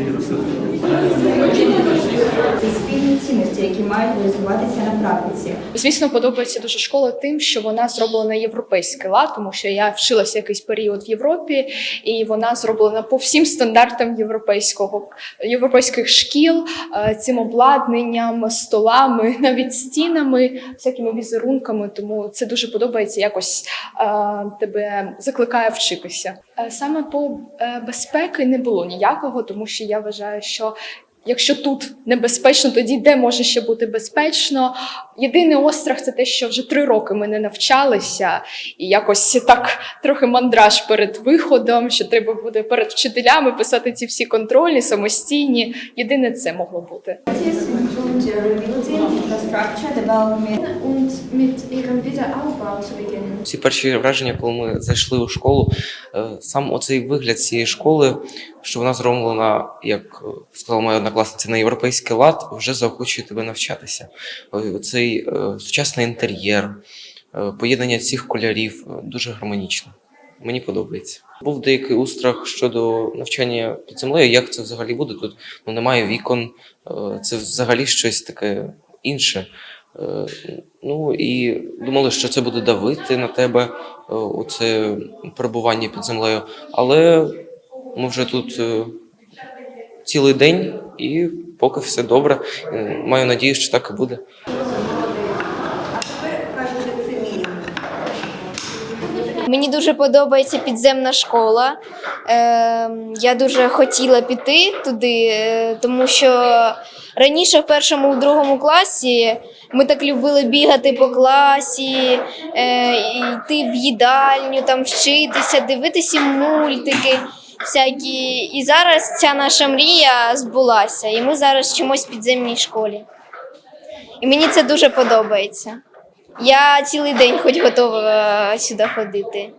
Це спільні цінності, які мають реалізуватися на практиці. Звісно, подобається дуже школа тим, що вона зроблена європейський лад, тому що я вчилася якийсь період в Європі, і вона зроблена по всім стандартам європейського європейських шкіл, е, цим обладнанням, столами, навіть стінами, всякими візерунками. Тому це дуже подобається. Якось е, тебе закликає вчитися. Е, Саме по безпеки не було ніякого, тому що я вважаю, що Якщо тут небезпечно, тоді де може ще бути безпечно? Єдиний острах це те, що вже три роки ми не навчалися, і якось так трохи мандраж перед виходом, що треба буде перед вчителями писати ці всі контролі самостійні. Єдине це могло бути. Ці перші враження, коли ми зайшли у школу, е, сам оцей вигляд цієї школи, що вона зроблена, як е, сказала моя однокласниця, на європейський лад, вже заохочує тебе навчатися. Ой, Цей сучасний інтер'єр, е, поєднання цих кольорів е, дуже гармонічно. Мені подобається. Був деякий устрах щодо навчання під землею. Як це взагалі буде? Тут ну, немає вікон, е, це взагалі щось таке інше. Е, Ну і думали, що це буде давити на тебе е, оце перебування під землею. Але ми вже тут е, цілий день, і поки все добре. Е, Маю надію, що так і буде. Мені дуже подобається підземна школа. Е, я дуже хотіла піти туди, е, тому що раніше в першому, в другому класі ми так любили бігати по класі, е, йти в їдальню, там вчитися, дивитися мультики. Всякі. І зараз ця наша мрія збулася, і ми зараз вчимось в підземній школі. І мені це дуже подобається. Я цілий день хоч готова е, сюди ходити.